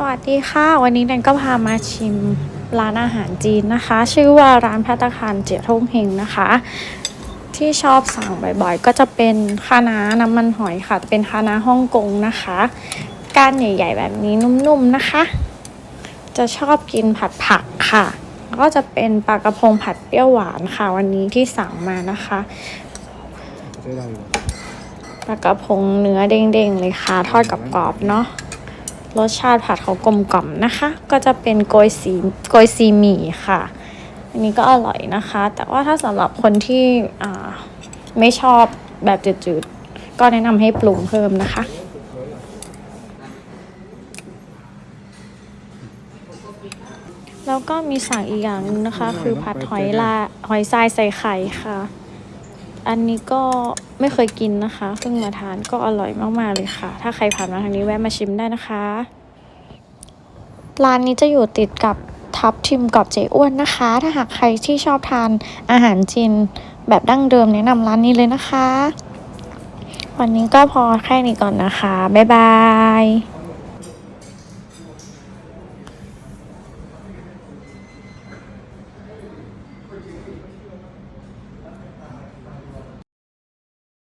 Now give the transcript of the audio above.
สวัสดีค่ะ วันนี้แนนก็พามาชิมร้านอาหารจีนนะคะ ชื่อว่าร้านพัตตาคารเจียทุ่งเฮงนะคะ ที่ชอบสั่งบ่อยๆ ก็จะเป็นคะน้าน้ำมันหอยค่ะ เป็นคะน้าฮ่องกงนะคะก้านใหญ่ๆ แบบนี้นุ่มๆนะคะ จะชอบกินผัดผักค่ะ ก็จะเป็นปลากระพงผัดเปรี้ยวหวานค่ะ วันนี้ที่สั่งมานะคะได้ได้อยู่ปลากระพงเนื้อเด้งๆเลยค่ะ ทอดกับกรอบๆเนาะ รสชาติผัดเขากลมกล่อมนะคะ ก็จะเป็นโกยซีโกยซีหมี่ค่ะ อันนี้ก็อร่อยนะคะ แต่ว่าถ้าสำหรับคนที่ไม่ชอบแบบจืดๆ ก็แนะนำให้ปรุงเพิ่มนะคะแล้วก็มีสั่งอีกอย่างหนึงนะคะ คือผัดหอยลาหอยทรายใส่ไข่ค่ะ อันนี้ก็ไม่เคยกินนะคะเพิ่งมาทานก็อร่อยมากๆเลยค่ะ ถ้าใครผ่านมาทางนี้แวะมาชิมได้นะคะ ร้านนี้จะอยู่ติดกับทับทิมกับเจ๊อ้วนนะคะ ถ้าหากใครที่ชอบทานอาหารจีนแบบดั้งเดิมแนะนำร้านนี้เลยนะคะ วันนี้ก็พอแค่นี้ก่อนนะคะ บ๊ายบาย